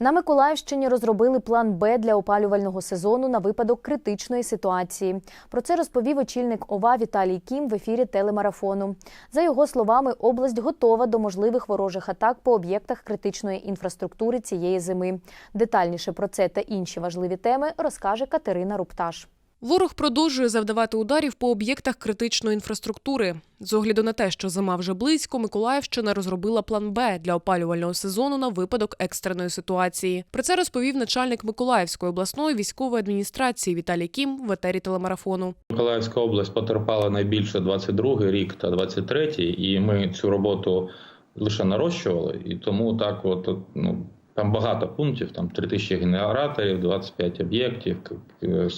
На Миколаївщині розробили план Б для опалювального сезону на випадок критичної ситуації. Про це розповів очільник ОВА Віталій Кім в ефірі телемарафону. За його словами, область готова до можливих ворожих атак по об'єктах критичної інфраструктури цієї зими. Детальніше про це та інші важливі теми розкаже Катерина Рупташ. Ворог продовжує завдавати ударів по об'єктах критичної інфраструктури. З огляду на те, що зима вже близько, Миколаївщина розробила план Б для опалювального сезону на випадок екстреної ситуації. Про це розповів начальник Миколаївської обласної військової адміністрації Віталій Кім в етері телемарафону. Миколаївська область потерпала найбільше 22 рік та 23 і ми цю роботу лише нарощували. І тому так, от ну там багато пунктів. Там 3 тисячі генераторів, 25 об'єктів,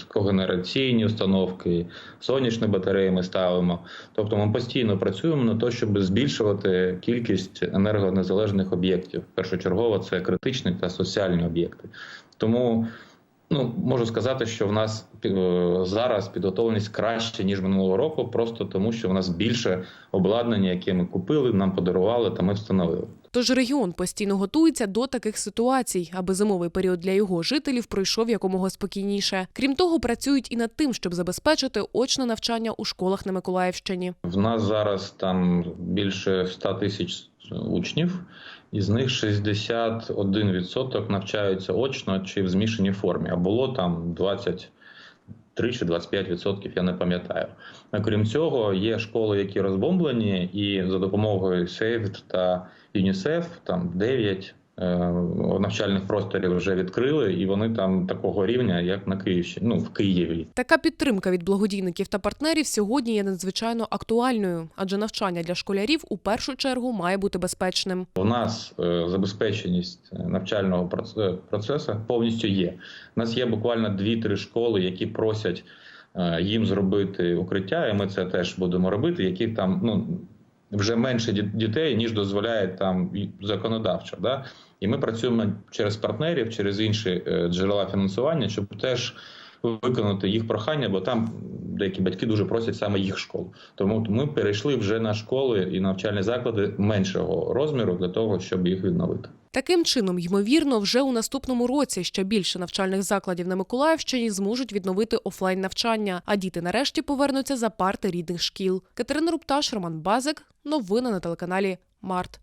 когенераційні установки, сонячні батареї ми ставимо. Тобто ми постійно працюємо на те, щоб збільшувати кількість енергонезалежних об'єктів. Першочергово це критичні та соціальні об'єкти. Тому Ну, можу сказати, що в нас е, зараз підготовленість краще ніж минулого року, просто тому що в нас більше обладнання, яке ми купили, нам подарували та ми встановили. Тож регіон постійно готується до таких ситуацій, аби зимовий період для його жителів пройшов якомога спокійніше. Крім того, працюють і над тим, щоб забезпечити очне навчання у школах на Миколаївщині. В нас зараз там більше 100 тисяч учнів, із них 61% навчаються очно чи в змішаній формі, а було там 23 чи 25%, я не пам'ятаю. Крім цього, є школи, які розбомблені, і за допомогою SAVED та UNICEF, там 9 е, навчальних просторів вже відкрили, і вони там такого рівня, як на Київщині, ну в Києві. Така підтримка від благодійників та партнерів сьогодні є надзвичайно актуальною, адже навчання для школярів у першу чергу має бути безпечним. У нас е, забезпеченість е, навчального процесу повністю є. У нас є буквально 2-3 школи, які просять е, їм зробити укриття, і ми це теж будемо робити, які там ну. Вже менше ді- дітей, ніж дозволяє там законодавчо. Да? І ми працюємо через партнерів, через інші е, джерела фінансування, щоб теж виконати їх прохання, бо там деякі батьки дуже просять саме їх школу. Тому ми перейшли вже на школи і навчальні заклади меншого розміру для того, щоб їх відновити. Таким чином, ймовірно, вже у наступному році ще більше навчальних закладів на Миколаївщині зможуть відновити офлайн навчання, а діти нарешті повернуться за парти рідних шкіл. Катерина Рупташ, Роман Базик. Новини на телеканалі Март.